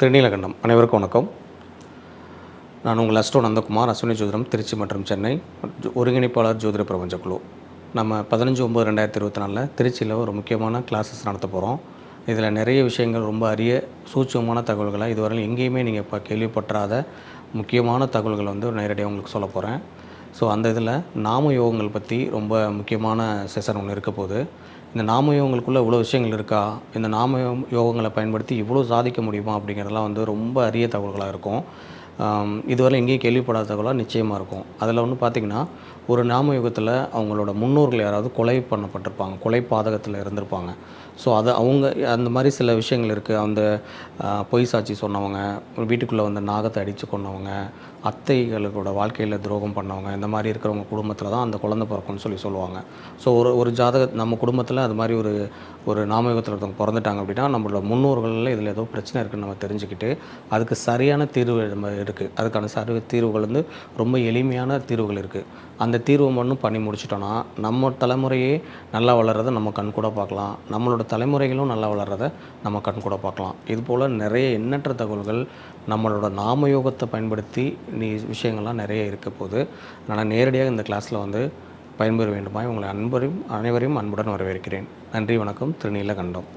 திருநீலகண்டம். அனைவருக்கும் வணக்கம். நான் உங்கள் அஸ்டோ நந்தகுமார் அஸ்வினி ஜோதிடம் திருச்சி மற்றும் சென்னை. ஜோ- ஒருங்கிணைப்பாளர் ஜோதிட பிரபஞ்ச குழு. நம்ம பதினஞ்சு ஒம்பது ரெண்டாயிரத்தி இருபத்தி நாலில் திருச்சியில் ஒரு முக்கியமான கிளாஸஸ் நடத்த போகிறோம் இதில் நிறைய விஷயங்கள் ரொம்ப அரிய சூட்சமான தகவல்களை இதுவரையில் எங்கேயுமே நீங்கள் இப்போ கேள்விப்பற்றாத முக்கியமான தகவல்களை வந்து நேரடியாக உங்களுக்கு சொல்ல போகிறேன் ஸோ அந்த இதில் நாம யோகங்கள் பற்றி ரொம்ப முக்கியமான செஷன் ஒன்று இருக்க போது இந்த நாம யோகங்களுக்குள்ளே இவ்வளோ விஷயங்கள் இருக்கா? இந்த நாம யோகங்களை பயன்படுத்தி இவ்வளோ சாதிக்க முடியுமா? அப்படிங்கிறதெல்லாம் வந்து ரொம்ப அரிய தகவல்களாக இருக்கும். இதுவரை எங்கேயும் கேள்விப்படாத தகவலாக நிச்சயமாக இருக்கும். அதில் ஒன்று பார்த்திங்கன்னா ஒரு நாம யுகத்தில் அவங்களோட முன்னோர்கள் யாராவது கொலை பண்ணப்பட்டிருப்பாங்க கொலை பாதகத்தில் இருந்திருப்பாங்க. ஸோ அது அவங்க அந்த மாதிரி சில விஷயங்கள் இருக்குது அந்த பொய் சாட்சி சொன்னவங்க வீட்டுக்குள்ளே வந்த நாகத்தை அடித்து கொண்டவங்க அத்தைகளோட வாழ்க்கையில் துரோகம் பண்ணவங்க இந்த மாதிரி இருக்கிறவங்க குடும்பத்தில் தான் அந்த குழந்தை பிறக்கும்னு சொல்லி சொல்லுவாங்க. ஸோ ஒரு ஒரு ஜாதக நம்ம குடும்பத்தில் அது மாதிரி ஒரு ஒரு நாமயுகத்தில் ஒருத்தவங்க பிறந்துட்டாங்க அப்படின்னா நம்மளோட முன்னோர்களில் இதில் ஏதோ பிரச்சனை இருக்குன்னு நம்ம தெரிஞ்சுக்கிட்டு அதுக்கு சரியான தீர்வு நம்ம இருக்குது அதுக்கான சரி தீர்வுகள் வந்து ரொம்ப எளிமையான தீர்வுகள் இருக்குது அந்த தீர்வு மட்டும் பண்ணி முடிச்சிட்டோன்னா நம்ம தலைமுறையே நல்லா வளர்கிறத நம்ம கண் கூட பார்க்கலாம். நம்மளோட தலைமுறைகளும் நல்லா வளர்கிறத நம்ம கண் கூட பார்க்கலாம். இது போல் நிறைய எண்ணற்ற தகவல்கள் நம்மளோட நாமயோகத்தை பயன்படுத்தி நீ விஷயங்கள்லாம் நிறைய இருக்க போகுது அதனால் நேரடியாக இந்த கிளாஸில் வந்து பயன்பெற வேண்டுமாய் உங்களை அன்பரையும் அனைவரையும் அன்புடன் வரவேற்கிறேன். நன்றி வணக்கம். திருநீலகண்டம்.